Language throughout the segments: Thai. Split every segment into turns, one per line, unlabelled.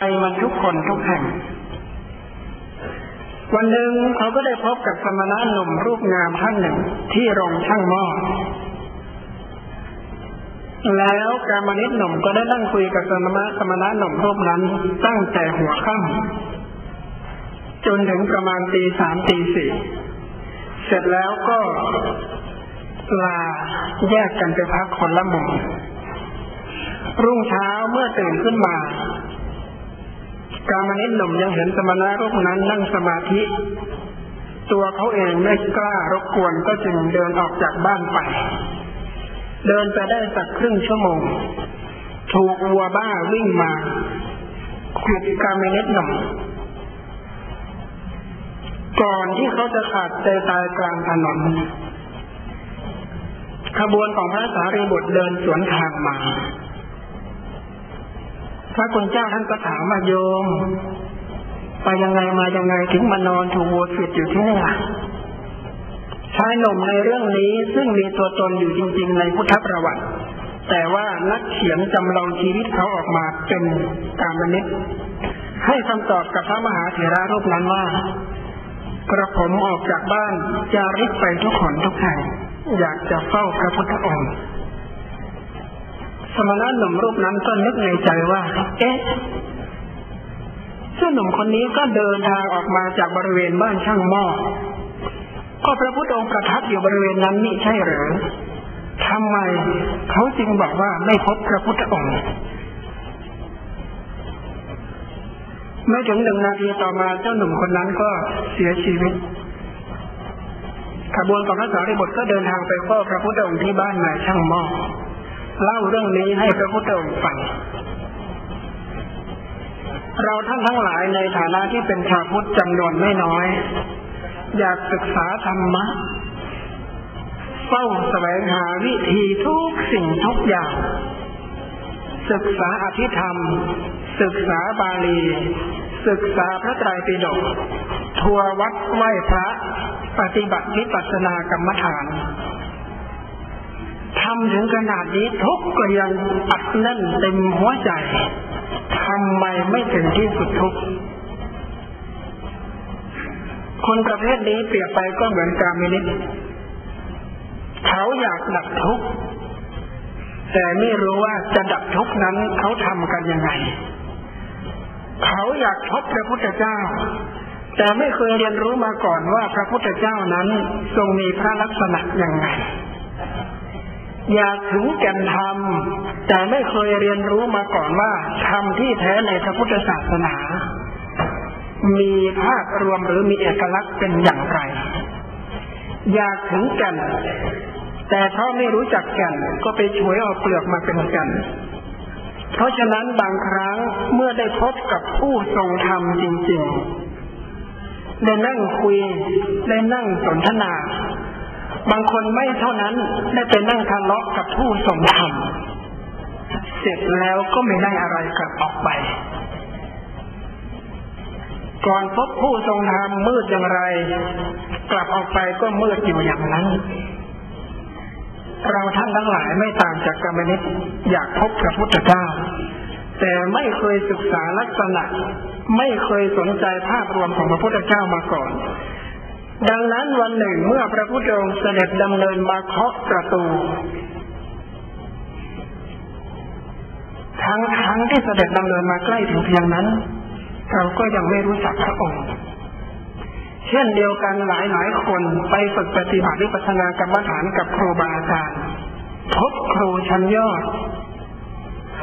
ไปมันทุกคนทุกแห่ง วันหนึ่งเขาก็ได้พบกับสมณะหนุ่มรูปงามท่านหนึ่งที่โรงช่างหม้อ แล้วกามนิตหนุ่มก็ได้นั่งคุยกับสมณะสมณะหนุ่มรูปนั้น ตั้งแต่หัวค่ำจนถึงประมาณตีสามตีสี่ เสร็จแล้วก็ลาแยกกันไปพักคนละมุมรุ่งเช้าเมื่อตื่นขึ้นมา กามนิหนุ่มยังเห็นสมณะรูปนั้นนั่งสมาธิ ตัวเขาเองไม่กล้ารบกวนก็จึงเดินออกจากบ้านไป เดินไปได้สักครึ่งชั่วโมง ถูกวัวบ้าวิ่งมาขวิดกามนิหนุ่มก่อนที่เขาจะขาดใจตายกลางถนน ขบวนของพระสารีบุตรเดินสวนทางมา พระคุณเจ้าท่านก็ถามมาโยม ไปยังไงมายังไงถึงมานอนถูกวัวขิดอยู่ที่นี่ล่ะชายหนุ่มในเรื่องนี้ซึ่งมีตัวตนอยู่จริง ๆ ในพุทธประวัติ แต่ว่านักเขียนจำลองชีวิตเขาออกมาเป็นการมนิตให้คำตอบกับพระมหาเถระรูปนั้นว่ากระผมออกจากบ้านจะริกไปทุกขนทุกแห่งอยากจะเฝ้าพระพุทธองค์ สมณะหนุ่มรูปนั้นก็นึกในใจว่า เอ๊ะเจ้าหนุ่มคนนี้ก็เดินทางออกมาจากบริเวณบ้านช่างหม้อก็พระพุทธองค์ประทับอยู่บริเวณนั้นนี่ใช่หรือทำไมเขาจึงบอกว่าไม่พบพระพุทธองค์ไม่ถึงหนึ่งนาทีต่อมาเจ้าหนุ่มคนนั้นก็เสียชีวิต ขบวนของพระสารีบุตรก็เดินทางไปเฝ้าพระพุทธองค์ที่บ้านนายช่างหม้อ เล่าเรื่องนี้ให้พระพุทธองค์ฟัง เราท่านทั้งหลายในฐานะที่เป็นชาวพุทธจำนวนไม่น้อย อยากศึกษาธรรมะเฝ้าแสวงหาวิธีทุกสิ่งทุกอย่าง ศึกษาอภิธรรม ศึกษาบาลี ศึกษาพระไตรปิฎกทัววัดไหว้พระ ปฏิบัติวิปัสสนากรรมฐาน ทำถึงขนาดนี้ทุกก็ยังอัดแน่นเต็มหัวใจทำไมไม่ถึงที่สุดทุกคนประเภทนี้เปรียบไปก็เหมือนกามินิเขาอยากดับทุกข์แต่ไม่รู้ว่าจะดับทุกข์นั้นเขาทำกันยังไง เขาอยากพบพระพุทธเจ้า แต่ไม่เคยเรียนรู้มาก่อนว่าพระพุทธเจ้านั้นทรงมีพระลักษณะยังไง อยากถึงแก่นธรรม แต่ไม่เคยเรียนรู้มาก่อนว่าธรรมที่แท้ในพระพุทธศาสนา มีภาพรวมหรือมีเอกลักษณ์เป็นอย่างไร อยากถึงแก่น แต่เพราไม่รู้จักแก่นก็ไปช่วยเอาเปลือกมาเป็นแก่นเพราะฉะนั้นบางครั้งเมื่อได้พบกับผู้ทรงธรรมจริงๆได้นั่งคุยได้นั่งสนทนา บางคนไม่เท่านั้นได้ไปนั่งทะเลาะกับผู้ทรงธรรมเสร็จแล้วก็ไม่ได้อะไรกลับออกไป ก่อนพบผู้ทรงธรรมมืดอย่างไร กลับออกไปก็มืดอยู่อย่างนั้น เราท่านทั้งหลายไม่ต่างจากกรรมนิตอยากพบพระพุทธเจ้า แต่ไม่เคยศึกษาลักษณะ ไม่เคยสนใจภาพรวมของพระพุทธเจ้ามาก่อน ดังนั้นวันหนึ่งเมื่อพระพุทธองค์เสด็จดำเนินมาเคาะประตูทั้งทั้งที่เสด็จดำเนินมาใกล้ถึงเพียงนั้น เราก็ยังไม่รู้จักพระองค์ เช่นเดียวกันหลายหลายคนไปฝึกปฏิบัติวิปัสสนากรรมฐานกับครูบาอาจารย์พบครูชั้นยอด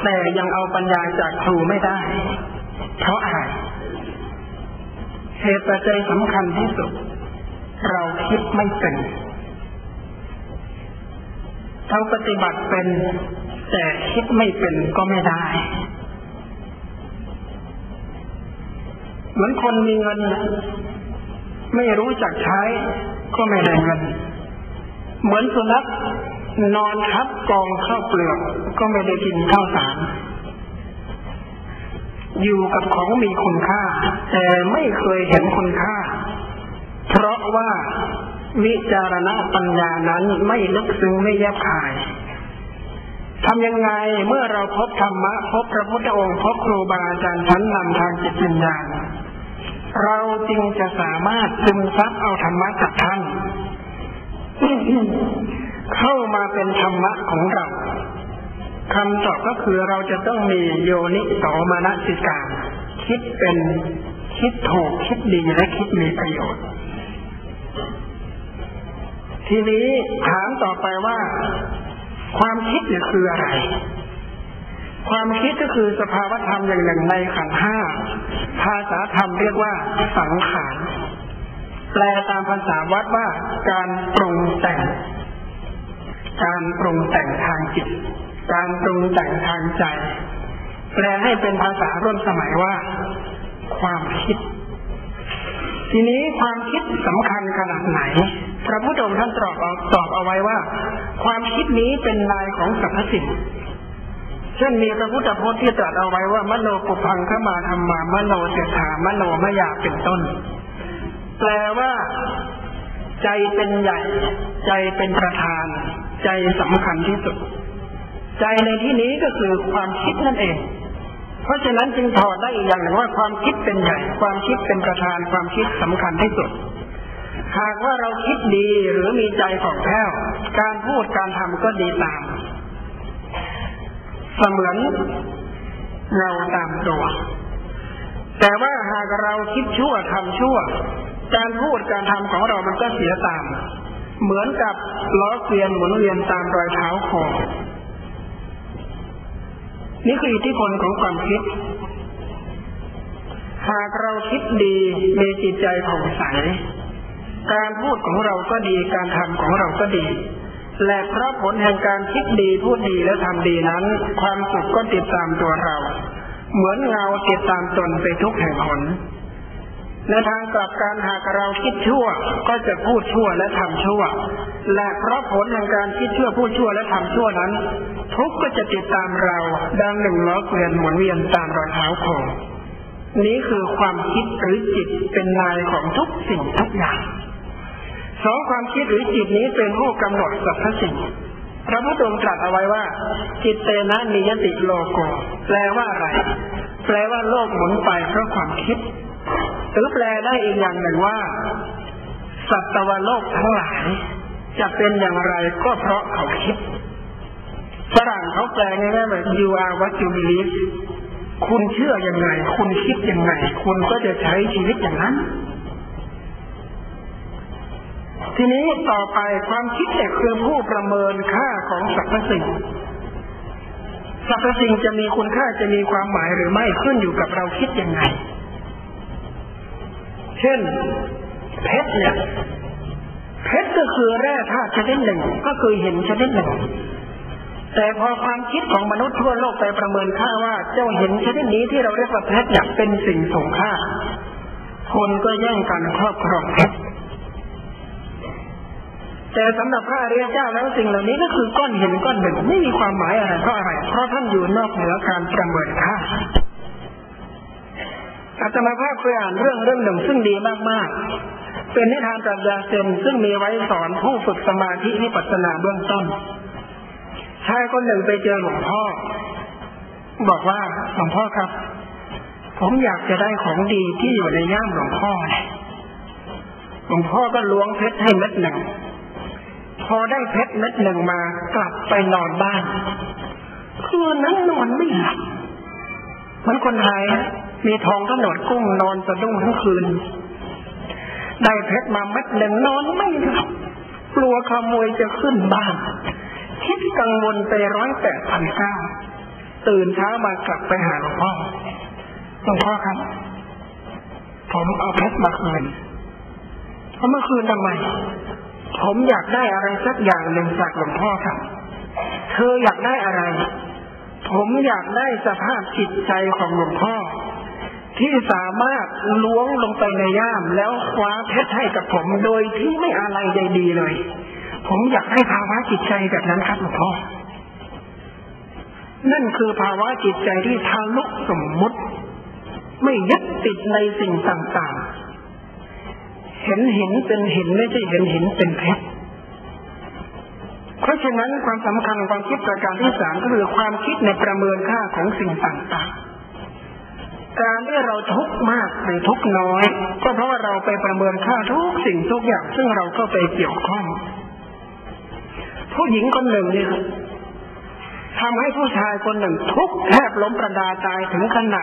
แต่ยังเอาปัญญาจากครูไม่ได้ เพราะอะไรเหตุปัจจัยสำคัญที่สุด เราคิดไม่เป็นเราปฏิบัติเป็น แต่คิดไม่เป็นก็ไม่ได้ เหมือนคนมีเงิน ไม่รู้จักใช้ก็ไม่ได้เงิน เหมือนสุนัขนอนทับกองข้าวเปลือกก็ไม่ได้กินข้าวสารอยู่กับของมีคุณค่า แต่ไม่เคยเห็นคุณค่า เพราะว่าวิจารณปัญญานั้นไม่ลึกซึ้งไม่แยบคายทำยังไงเมื่อเราพบธรรมะพบพระพุทธองค์พบครูบาอาจารย์ชั้นนำทางจิตวิญญาณเราจึงจะสามารถซึมซับเอาธรรมะจากท่าน เข้ามาเป็นธรรมะของเราคำตอบก็คือเราจะต้องมีโยนิโสมนสิการ คิดเป็นคิดถูกคิดดีและคิดมีประโยชน์ ทีนี้ถามต่อไปว่า ความคิดเนี่ยคืออะไร ความคิดก็คือสภาวธรรมอย่างหนึ่งในขันห้าภาษาธรรมเรียกว่าสังขารแปลตามภาษาวัดว่า การปรุงแต่ง การปรุงแต่งทางจิต การปรุงแต่งทางใจ แปลให้เป็นภาษาร่วมสมัยว่า ความคิด ทีนี้ความคิดสำคัญขนาดไหน พระพุทธองค์ท่านตอบเอาตอบเอาไว้ว่า ความคิดนี้เป็นนายของสรรพสิ่งเช่นมีพระพุทธพจน์ที่ตรัสเอาไว้ว่ามโนปุพังขมาธรรมามโนเสถามโนมยาเป็นต้น แปลว่า ใจเป็นใหญ่ ใจเป็นประธาน ใจสำคัญที่สุด ใจในที่นี้ก็คือความคิดนั่นเอง เพราะฉะนั้นจึงถอดได้อีกอย่างหนึ่งว่าความคิดเป็นใหญ่ ความคิดเป็นประธาน ความคิดสำคัญที่สุด หากว่าเราคิดดีหรือมีใจของแผ้ว การพูดการทำก็ดีตาม เสมือนเงาตามตัว แต่ว่าหากเราคิดชั่วทำชั่ว การพูดการทำของเรามันก็เสียตาม เหมือนกับล้อเกวียนหมุนเวียนตามรอยเท้าโคนี่คืออิทธิพลของความคิด หากเราคิดดีมีจิตใจผ่องใส การพูดของเราก็ดีการทำของเราก็ดี และเพราะผลแห่งการคิดดีพูดดีและทำดีนั้น ความสุขก็ติดตามตัวเรา เหมือนเงาติดตามตนไปทุกแห่งหนในทางกลับการหากเราคิดชั่ว ก็จะพูดชั่วและทำชั่ว และเพราะผลแห่งการคิดชั่วพูดชั่วและทำชั่วนั้น ทุกก็จะติดตามเราดังหนึ่งล้อเกวียนหมุนเวียนตามรอยเท้าโคนี้คือความคิดหรือจิตเป็นนายของทุกสิ่งทุกอย่าง สองความคิดหรือจิตนี้เป็นผู้กำหนดสรรพสิ่งพระพุทธองค์ตรัสเอาไว้ว่า จิตเตนะนิยติโลโกแปลว่าอะไร แปลว่าโลกหมุนไปเพราะความคิดหรือแปลได้อีกอย่างหนึ่งว่า สัตวโลกทั้งหลาย จะเป็นอย่างไรก็เพราะเขาคิดฝรั่งเขาแปลง่ายๆแบบ you are what you believe คุณเชื่ออยังไง คุณคิดยังไง คุณก็จะใช้ชีวิตอย่างนั้น ทีนี้ต่อไปความคิดเนี่ยคือผู้ประเมินค่าของสรรพสิ่งสรรพสิ่งจะมีคุณค่าจะมีความหมายหรือไม่ขึ้นอยู่กับเราคิดยังไง เช่น เพชรเนี่ยเพชรก็คือแร่ธาตุชนิดหนึ่งก็คือเห็นชนิดหนึ่ง แต่พอความคิดของมนุษย์ทั่วโลกไปประเมินค่าว่าเจ้าเห็นชนิดนี้ที่เราเรียกว่าเพชรเนี่ยเป็นสิ่งสงค่าคนก็แย่งกันครอบครองเพชร แต่สำหรับพระอริยเจ้าแล้วสิ่งเหล่านี้ก็คือก้อนหินก้อนหนึ่งไม่มีความหมายอะไรเพราะอะไรเพราะท่านอยู่นอกเหนือการประเมินค่าอาตมาภาพเคยอ่านเรื่องเรื่องหนึ่งซึ่งดีมากๆ เป็นนิทานปรัชญาเซนซึ่งมีไว้สอนผู้ฝึกสมาธิวิปัสสนาเบื้องต้นชายคนหนึ่งไปเจอหลวงพ่อ บอกว่าหลวงพ่อครับ ผมอยากจะได้ของดีที่อยู่ในย่ามหลวงพ่อหลวงพ่อก็ล้วงเพชรให้เม็ดหนึ่ง พอได้เพชรเม็ดหนึ่งมากลับไปนอนบ้านคืนนั้นนอนไม่หลับมันคนไทยมีทองกำหนดกุ้งนอนสะดุ้งทั้งคืน ได้เพชรมาเม็ดหนึ่งนอนไม่หลับกลัวขโมยจะขึ้นบ้านคิดกังวลไปร้อยแปดพันเก้าตื่นเช้ามากลับไปหาหลวงพ่อหลวงพ่อครับ ผมเอาเพชรมาคืนเอามาคืนทำไม ผมอยากได้อะไรสักอย่างหนึ่งจากหลวงพ่อครับ เธออยากได้อะไร ผมอยากได้สภาพจิตใจของหลวงพ่อ ที่สามารถล้วงลงไปในย่ามแล้วคว้าเพชรให้กับผมโดยที่ไม่อะไรใดดีเลย ผมอยากให้ภาวะจิตใจแบบนั้นครับหลวงพ่อ นั่นคือภาวะจิตใจที่ทะลุสมมุติ ไม่ยึดติดในสิ่งต่าง เห็นหินเป็นหินไม่ใช่เห็นหินเป็นเพชรเพราะฉะนั้นความสำคัญของความคิดประการที่สามก็คือความคิดในประเมินค่าของสิ่งต่างๆ การที่เราทุกข์มากหรือทุกข์น้อย ก็เพราะว่าเราไปประเมินค่าทุกสิ่งทุกอย่างซึ่งเราก็ไปเกี่ยวข้อง ผู้หญิงคนหนึ่งเนี่ยทำให้ผู้ชายคนหนึ่งทุกข์แทบล้มประดาตายถึงขนาด